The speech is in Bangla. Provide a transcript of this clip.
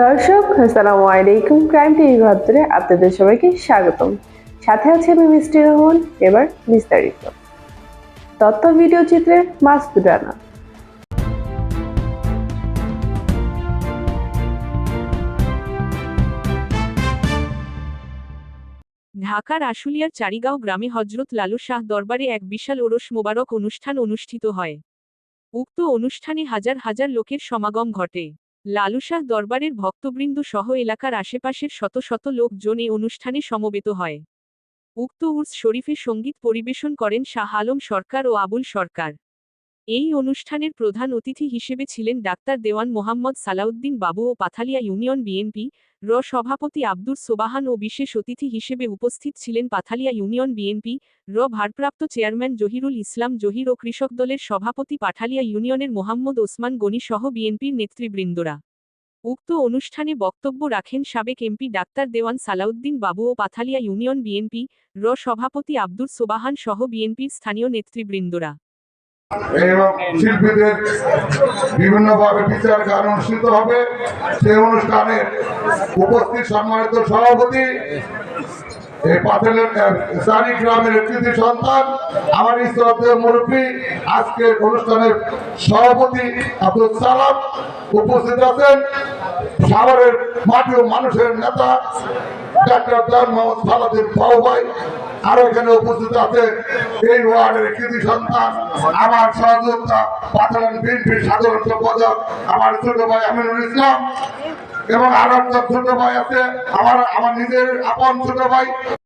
দর্শক, আসসালামু আলাইকুম। ক্রাইম টিভি ভাদ্রে আপনাদের সবাইকে স্বাগতম। সাথে আছে আমি মিষ্টি রহমান এবার বিস্তারিত। তথ্য ভিডিও চিত্রে মাসুদ রানা। ঢাকার আশুলিয়ার চারিগাঁও গ্রামে হজরত লালু শাহ দরবারে এক বিশাল ওরস মোবারক অনুষ্ঠান অনুষ্ঠিত হয়। উক্ত অনুষ্ঠানে হাজার হাজার লোকের সমাগম ঘটে। লালু শাহ দরবারের ভক্তবৃন্দ সহ এলাকার আশেপাশের শত শত লোকজন এই অনুষ্ঠানে সমবেত হয়। উক্ত উর্স শরীফে সংগীত পরিবেশন করেন শাহ আলম সরকার ও আবুল সরকার। এই অনুষ্ঠানের প্রধান অতিথি হিসেবে ছিলেন ডাক্তার দেওয়ান মোহাম্মদ সালাউদ্দিন বাবু ও পাথালিয়া ইউনিয়ন বিএনপি র সভাপতি আব্দুর সোবাহান ও বিশেষ অতিথি হিসেবে উপস্থিত ছিলেন পাথালিয়া ইউনিয়ন বিএনপি র ভারপ্রাপ্ত চেয়ারম্যান জহিরুল ইসলাম জহির ও কৃষক দলের সভাপতি পাঠালিয়া ইউনিয়নের মোহাম্মদ ওসমান গনি সহ বিএনপির নেতৃবৃন্দরা। উক্ত অনুষ্ঠানে বক্তব্য রাখেন সাবেক এমপি ডাক্তার দেওয়ান সালাউদ্দিন বাবু ও পাথালিয়া ইউনিয়ন বিএনপি র সভাপতি আব্দুর সোবাহান সহ বিএনপির স্থানীয় নেতৃবৃন্দরা। এবং শিল্পীদের বিভিন্নভাবে বিচার গান অনুষ্ঠিত হবে। সেই অনুষ্ঠানে উপস্থিত সম্মানিত সভাপতি, এই সারি গ্রামের সন্তান, আমার শ্রদ্ধেয় মুরব্বী অনুষ্ঠানের সভাপতি আব্দুল সালাম উপস্থিত আছেন। সাভারের মাটি ও মানুষের নেতা ডাক্তার মোহাম্মদ সালাদিন ভাই আরও এখানে উপস্থিত আছে এই ওয়ার্ডের কৃতি সন্তান, আমার সহযোগিতা পাঠান বিএনপির সাধারণ সম্পাদক, আমার ছোট ভাই আমিনুল ইসলাম এবং আরও একটা ছোট ভাই আছে, আমার আমার নিজের আপন ছোট ভাই।